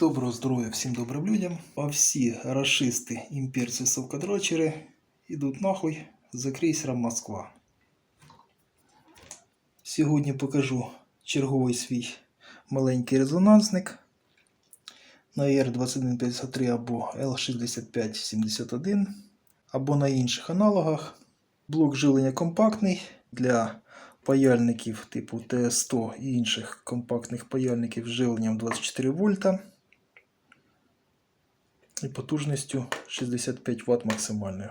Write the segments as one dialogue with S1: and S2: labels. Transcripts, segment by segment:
S1: Доброго здоров'я всім добрим людям. А всі расисти, імперці, совкодрочери ідуть нахуй за крейсером Москва. Сьогодні покажу черговий свій маленький резонансник на ER2153 або L6571 або на інших аналогах. Блок живлення компактний для паяльників типу TS100 і інших компактних паяльників з живленням 24 вольта і потужністю 65 Вт максимальною.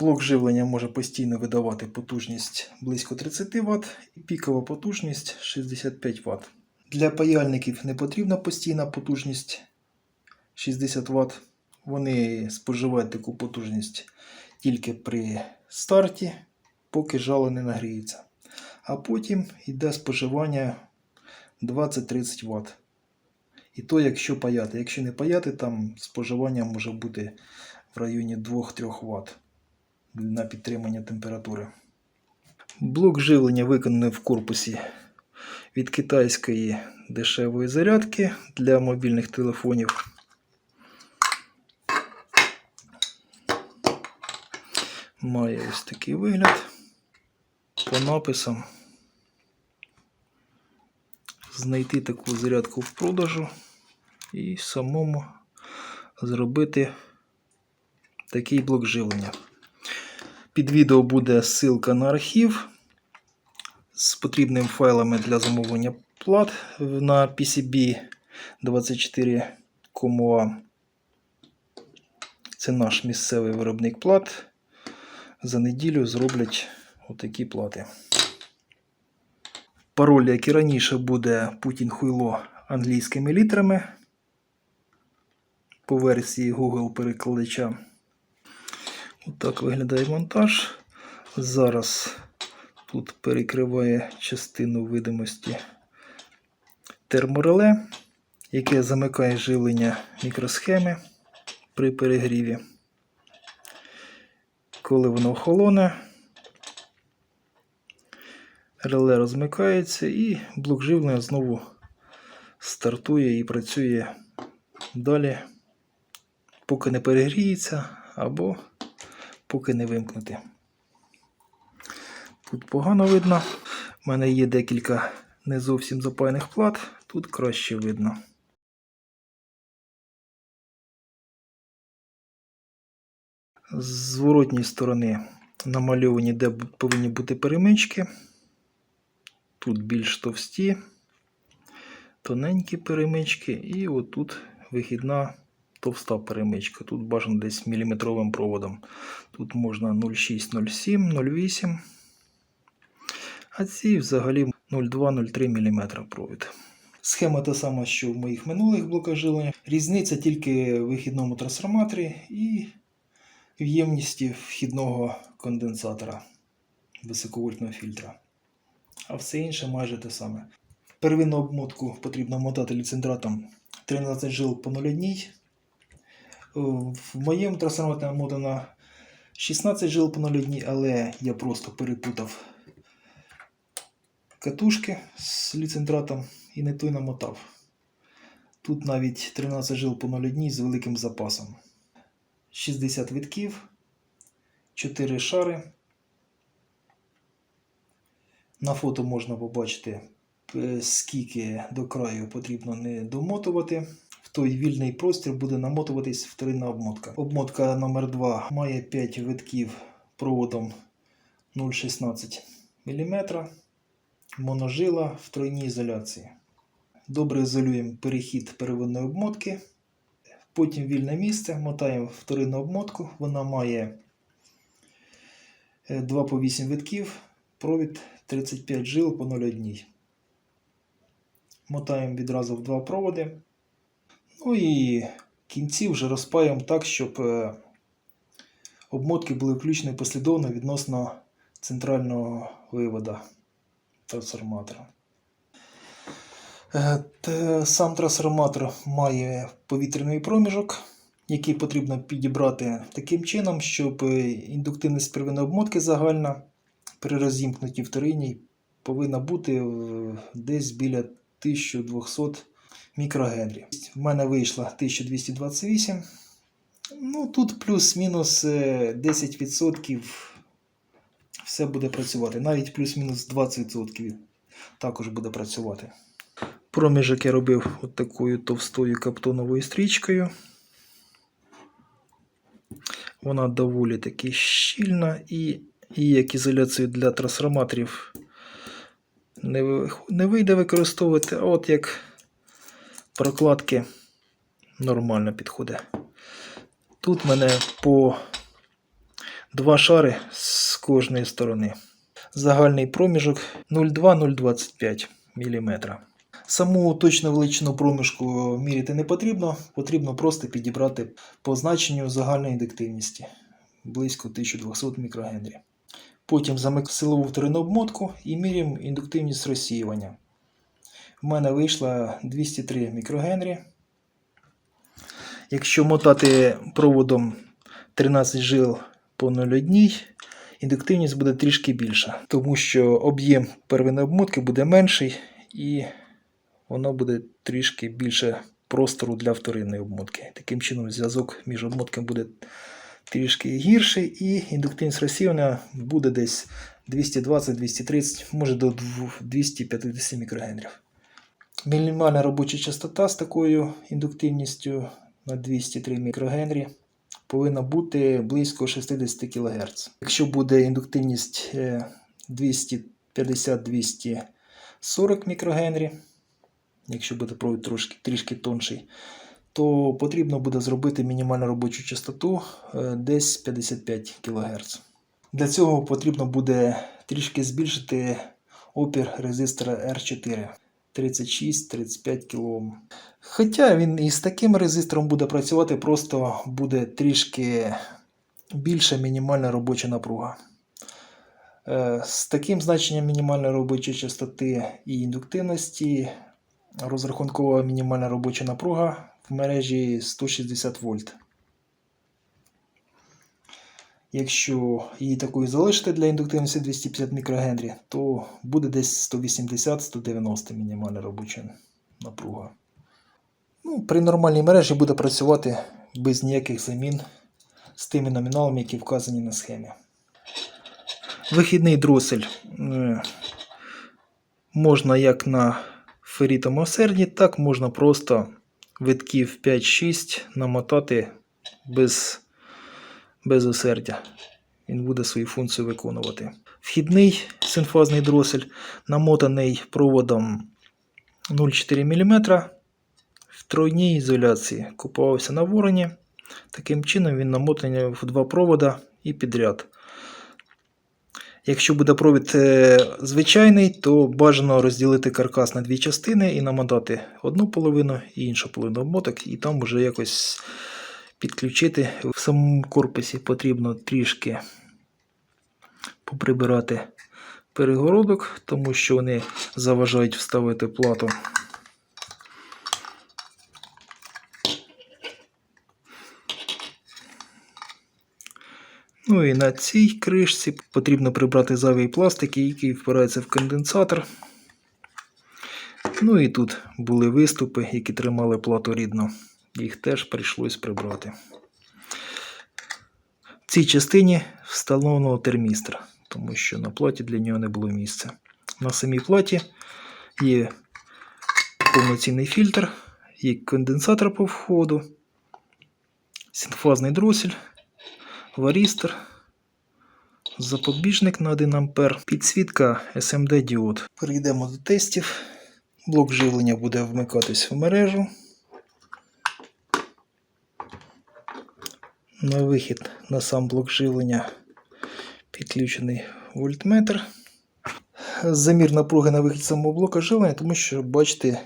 S1: Блок живлення може постійно видавати потужність близько 30 Вт і пікова потужність 65 Вт. Для паяльників не потрібна постійна потужність 60 Вт. Вони споживають таку потужність тільки при старті, поки жало не нагріється. А потім йде споживання 20-30 Вт. І то, якщо паяти. Якщо не паяти, там споживання може бути в районі 2-3 Вт на підтримання температури. Блок живлення виконаний в корпусі від китайської дешевої зарядки для мобільних телефонів. Має ось такий вигляд по написам. Знайти таку зарядку в продажу і самому зробити такий блок живлення. Під відео буде ссылка на архів з потрібними файлами для замовлення плат на PCB 24 COMOA. Це наш місцевий виробник плат. За неділю зроблять отакі плати. Пароль, як і раніше, буде Путін Хуйло англійськими літерами по версії Google перекладача. Отак виглядає монтаж. Зараз тут перекриває частину видимості термореле, яке замикає живлення мікросхеми при перегріві. Коли воно охолоне, реле розмикається і блок живлення знову стартує і працює далі, поки не перегріється або поки не вимкнути. Тут погано видно. У мене є декілька не зовсім запаяних плат, тут краще видно. З зворотньої сторони намальовані, де повинні бути перемички. Тут більш товсті, тоненькі перемички, і отут вихідна товста перемичка. Тут бажано десь міліметровим проводом. Тут можна 0,6, 0,7, 0,8. А ці взагалі 0,2-0,3 мм провід. Схема та сама, що в моїх минулих блоках живлення. Різниця тільки в вихідному трансформаторі і в ємності вхідного конденсатора високовольтного фільтра. А все інше майже те саме. Первинну обмотку потрібно мотати ліцентратом 13 жил по 0,1. В моєму трансформаторі намотано 16 жил по 0,1, але я просто перепутав катушки з ліцентратом і не той намотав. Тут навіть 13 жил по 0,1 з великим запасом. 60 витків, 4 шари. На фото можна побачити, е, скільки до краю потрібно не домотувати. Той вільний простір буде намотуватись вторинна обмотка. Обмотка номер 2 має 5 витків проводом 0,16 мм. Моножила в тройній ізоляції. Добре ізолюємо перехід первинної обмотки. Потім вільне місце, мотаємо вторинну обмотку. Вона має 2 по 8 витків, провід 35 жил по 0,1. Мотаємо відразу в два проводи. Ну і кінці вже розпаємо так, щоб е, обмотки були включені послідовно відносно центрального вивода трансформатора. Е, Сам трансформатор має повітряний проміжок, який потрібно підібрати таким чином, щоб е, індуктивність первинної обмотки загальна при розімкнутій вторинній повинна бути десь біля 1200 мікрогенрі. В мене вийшло 1228. Ну, тут плюс-мінус е, 10% все буде працювати. Навіть плюс-мінус 20% також буде працювати. Проміжок я робив от такою товстою каптоновою стрічкою. Вона доволі таки щільна і, і як ізоляцію для трансформаторів не, не вийде використовувати, а от як прокладки нормально підходить. Тут в мене по два шари з кожної сторони. Загальний проміжок 0,2-0,25 мм. Саму точну величину проміжку міряти не потрібно, потрібно просто підібрати по значенню загальної індуктивності близько 1200 мікрогенрі. Потім замик силову вторинну обмотку і міряємо індуктивність розсіювання. В мене вийшло 203 мікрогенрі. Якщо мотати проводом 13 жил по 0,1, індуктивність буде трішки більша, тому що об'єм первинної обмотки буде менший і воно буде трішки більше простору для вторинної обмотки. Таким чином, зв'язок між обмотками буде трішки гірший, і індуктивність розсіювання буде десь 220-230, може до 250 мікрогенрів. Мінімальна робоча частота з такою індуктивністю на 203 мікрогенрі повинна бути близько 60 кГц. Якщо буде індуктивність е, 250-240 мікрогенрі, якщо буде провід трошки, трішки тонший, то потрібно буде зробити мінімальну робочу частоту е, десь 55 кГц. Для цього потрібно буде трішки збільшити опір резистора R4 36-35 кОм. Хоча він і з таким резистором буде працювати, просто буде трішки більша мінімальна робоча напруга. Е, З таким значенням мінімальної робочої частоти і індуктивності розрахункова мінімальна робоча напруга в мережі 160 вольт. Якщо її такою залишити для індуктивності 250 мікрогенрі, то буде десь 180-190 мінімальна робоча напруга. Ну, при нормальній мережі буде працювати без ніяких замін з тими номіналами, які вказані на схемі. Вихідний дросель е, можна як на ферритому серді, так можна просто витків 5-6 намотати без, без осердя. Він буде свою функцію виконувати. Вхідний синфазний дросель намотаний проводом 0,4 мм в тройній ізоляції. Купувався на вороні. Таким чином він намотаний в два провода і підряд. Якщо буде провід е, звичайний, то бажано розділити каркас на дві частини і намотати одну половину і іншу половину обмоток, і там вже якось підключити. В самому корпусі потрібно трішки поприбирати перегородок, тому що вони заважають вставити плату. Ну і на цій кришці потрібно прибрати зайвий пластик, який впирається в конденсатор. Ну і тут були виступи, які тримали плату рідно. Їх теж прийшлось прибрати. В цій частині встановлено термістр, тому що на платі для нього не було місця. На самій платі є повноцінний фільтр, є конденсатор по входу, синфазний дросель варістор, запобіжник на 1 А, підсвітка SMD діод. Перейдемо до тестів. Блок живлення буде вмикатись в мережу. На вихід на сам блок живлення підключений вольтметр. Замір напруги на вихід самого блока живлення, тому що бачите,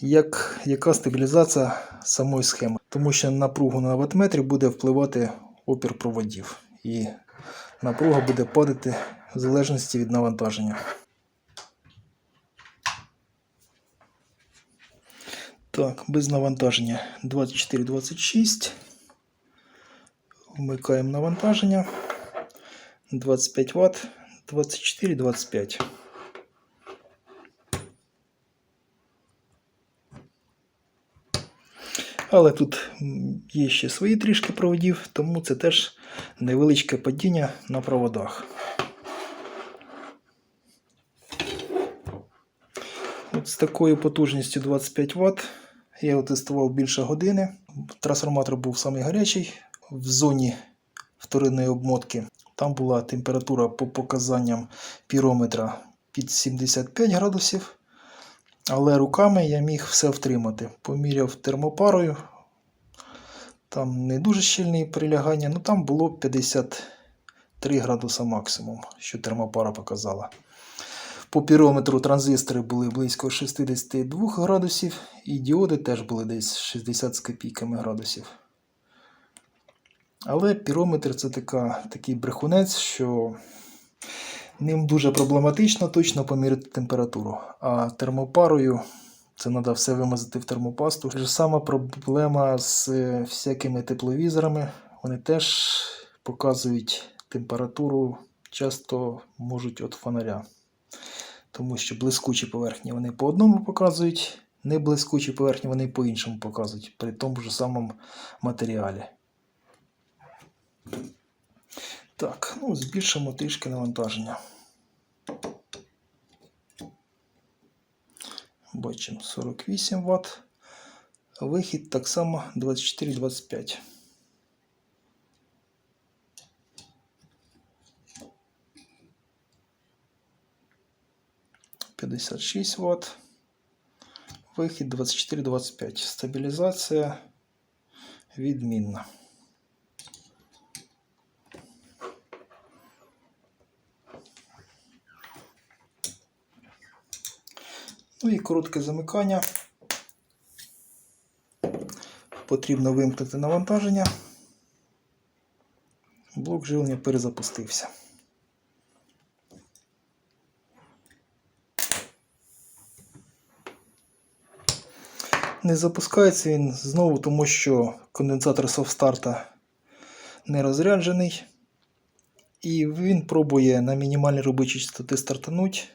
S1: як, яка стабілізація самої схеми. Тому що напругу на ватметрі буде впливати опір проводів. І напруга буде падати в залежності від навантаження. Так, без навантаження 24-26. Вмикаємо навантаження. 25 Вт, 24-25. Але тут є ще свої трішки проводів, тому це теж невеличке падіння на проводах. От з такою потужністю 25 Вт я його тестував більше години. Трансформатор був самий гарячий в зоні вторинної обмотки. Там була температура по показанням пірометра під 75 градусів. Але руками я міг все втримати. Поміряв термопарою. Там не дуже щільне прилягання, ну там було 53 градуса максимум, що термопара показала. По пірометру транзистори були близько 62 градусів, і діоди теж були десь 60 з копійками градусів. Але пірометр це така, такий брехунець, що ним дуже проблематично точно поміряти температуру. А термопарою це треба все вимазати в термопасту. Те ж сама проблема з е, всякими тепловізорами. Вони теж показують температуру, часто можуть від фонаря. Тому що блискучі поверхні вони по одному показують, не блискучі поверхні вони по іншому показують при тому ж самому матеріалі. Так, ну збільшимо трішки навантаження. Бачимо 48 Вт. Вихід так само 24-25. П'ятдесят шість Вт. Вихід 24-25. Стабілізація відмінна. І коротке замикання. Потрібно вимкнути навантаження. Блок живлення перезапустився. Не запускається він знову, тому що конденсатор софтарта не розряджений. І він пробує на мінімальній робочій частоті стартануть,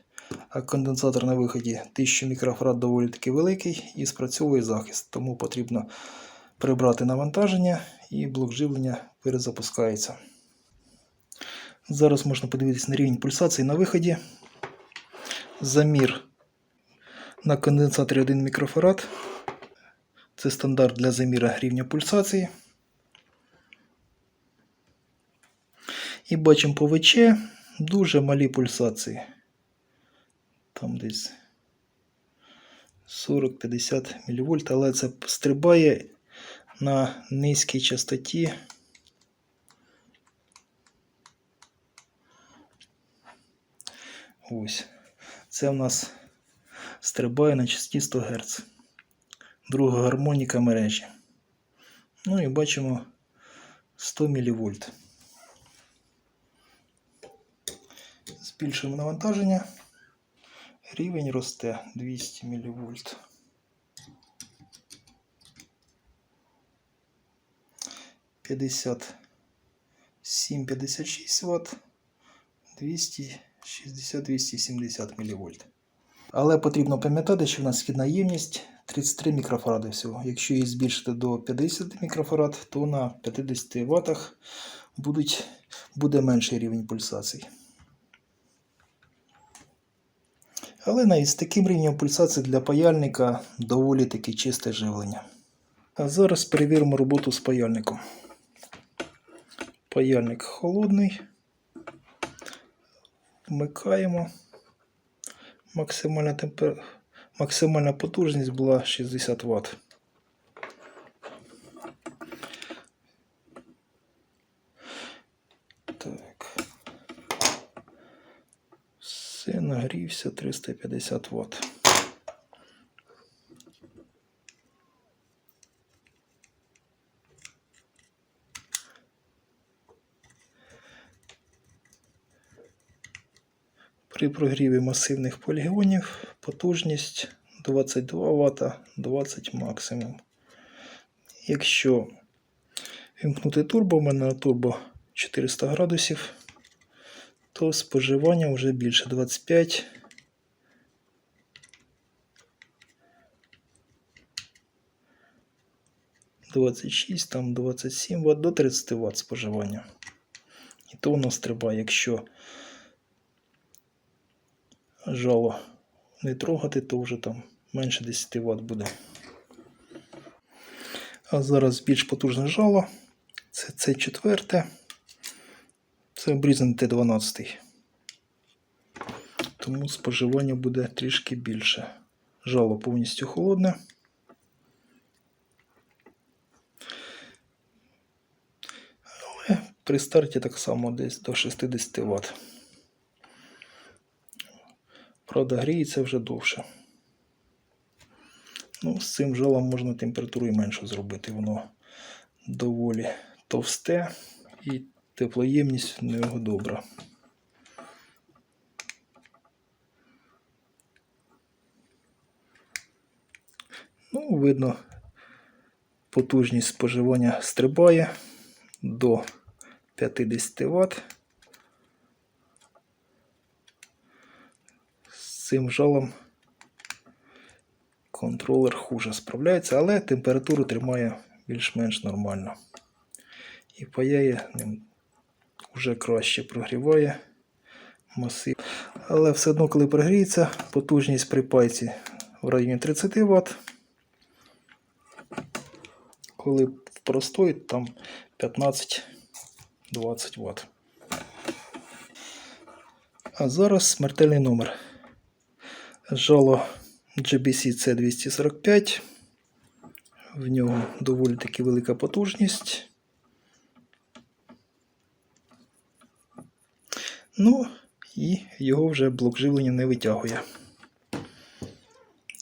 S1: а конденсатор на виході 1000 мікрофарад доволі таки великий і спрацьовує захист. Тому потрібно прибрати навантаження і блок живлення перезапускається. Зараз можна подивитися на рівень пульсації на виході. Замір на конденсаторі 1 мікрофарад. Це стандарт для заміра рівня пульсації. І бачимо по ВЧ дуже малі пульсації. Там десь 40-50 мВ, але це стрибає на низькій частоті. Ось. Це у нас стрибає на частоті 100 Гц. Друга гармоніка мережі. Ну і бачимо 100 мВ. Збільшуємо навантаження. Рівень росте 200 мВ. П'ятдесят сім, п'ятдесят шість Вт, 260-270 мВ. Але потрібно пам'ятати, що в нас східна ємність 33 мікрофаради всього. Якщо її збільшити до 50 мікрофарад, то на 50 Вт будуть, буде менший рівень пульсацій. Але навіть з таким рівнем пульсації для паяльника доволі таки чисте живлення. А зараз перевіримо роботу з паяльником. Паяльник холодний. Вмикаємо. Максимальна, темпер... Максимальна потужність була 60 Вт. Так. Все нагрівся 350 Вт. При прогріві масивних полігонів потужність 22 Вт, 20 максимум. Якщо вімкнути турбо, у мене на турбо 400 градусів, то споживання вже більше 25. 26, там 27 Вт до 30 Вт споживання. І то воно стрибає, якщо жало не трогати, то вже там менше 10 Вт буде. А зараз більш потужне жало. Це це четверте. Це обрізаний Т12. Тому споживання буде трішки більше. Жало повністю холодне. Але при старті так само десь до 60 Вт. Правда, гріється вже довше. Ну, з цим жалом можна температуру і меншу зробити. Воно доволі товсте і теплоємність в нього добра. Ну, видно, потужність споживання стрибає до 50 Вт. З цим жалом контролер хуже справляється, але температуру тримає більш-менш нормально. І паяє ним вже краще прогріває масив. Але все одно, коли прогріється, потужність при пайці в районі 30 Вт. Коли простой, там 15-20 Вт. А зараз смертельний номер. Жало GBC C245. В нього доволі таки велика потужність. Ну, і його вже блок живлення не витягує.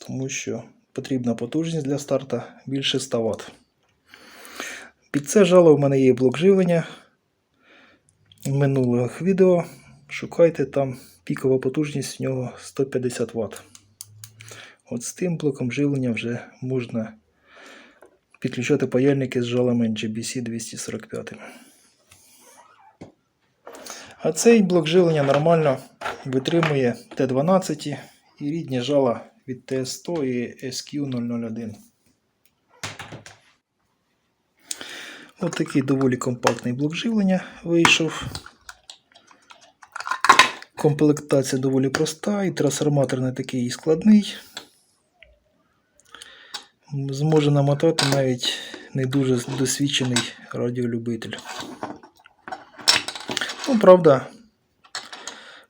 S1: Тому що потрібна потужність для старта більше 100 Вт. Під це жало в мене є блок живлення минулих відео. Шукайте там пікова потужність в нього 150 Вт. От з тим блоком живлення вже можна підключати паяльники з жалами GBC 245. А цей блок живлення нормально витримує Т12 і рідні жала від TS100 і SQ001. Ось такий доволі компактний блок живлення вийшов. Комплектація доволі проста і трансформатор не такий складний. Зможе намотати навіть не дуже досвідчений радіолюбитель. Ну, правда,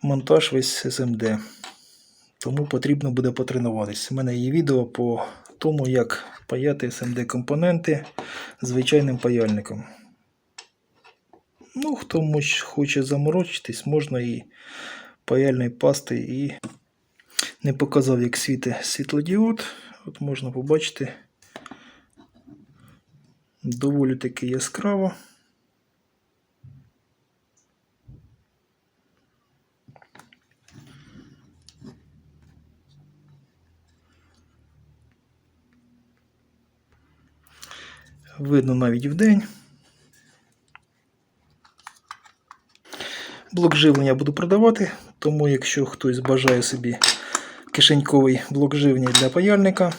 S1: монтаж весь SMD. Тому потрібно буде потренуватись. У мене є відео по тому, як паяти SMD компоненти звичайним паяльником. Ну, хто хоче заморочитись, можна і паяльної пасти і не показав, як світить світлодіод. От можна побачити доволі таки яскраво. Видно навіть вдень. Блок живлення я буду продавати, тому якщо хтось бажає собі кишеньковий блок живлення для паяльника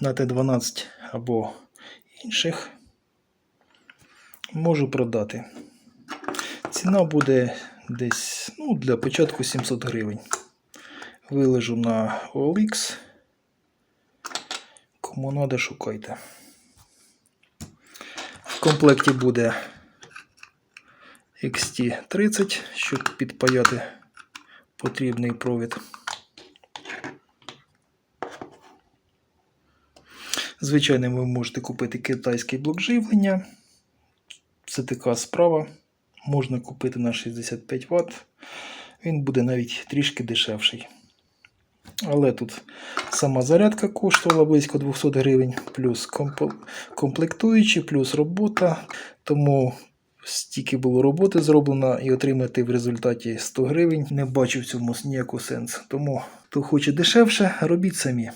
S1: на Т12 або інших, можу продати. Ціна буде десь ну, для початку 700 гривень. Вилежу на OLX. Кому надо, шукайте. В комплекті буде XT30, щоб підпаяти потрібний провід. Звичайно, ви можете купити китайський блок живлення. Це така справа. Можна купити на 65 Вт. Він буде навіть трішки дешевший. Але тут сама зарядка коштувала близько 200 гривень, плюс комплектуючі, плюс робота. Тому стільки було роботи зроблено і отримати в результаті 100 гривень. Не бачу в цьому ніякого сенсу. Тому хто хоче дешевше, робіть самі.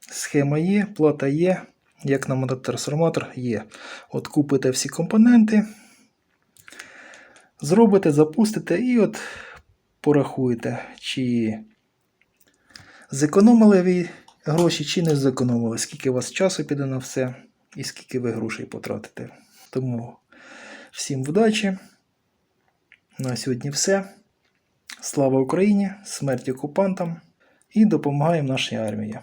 S1: Схема є, плата є, як на мототрансформатор є. От купите всі компоненти, зробите, запустите і от порахуєте, чи зекономили ви гроші чи не зекономили, скільки у вас часу піде на все і скільки ви грошей потратите. Тому всім вдачі. На сьогодні все. Слава Україні! Смерть окупантам і допомагаємо нашій армії.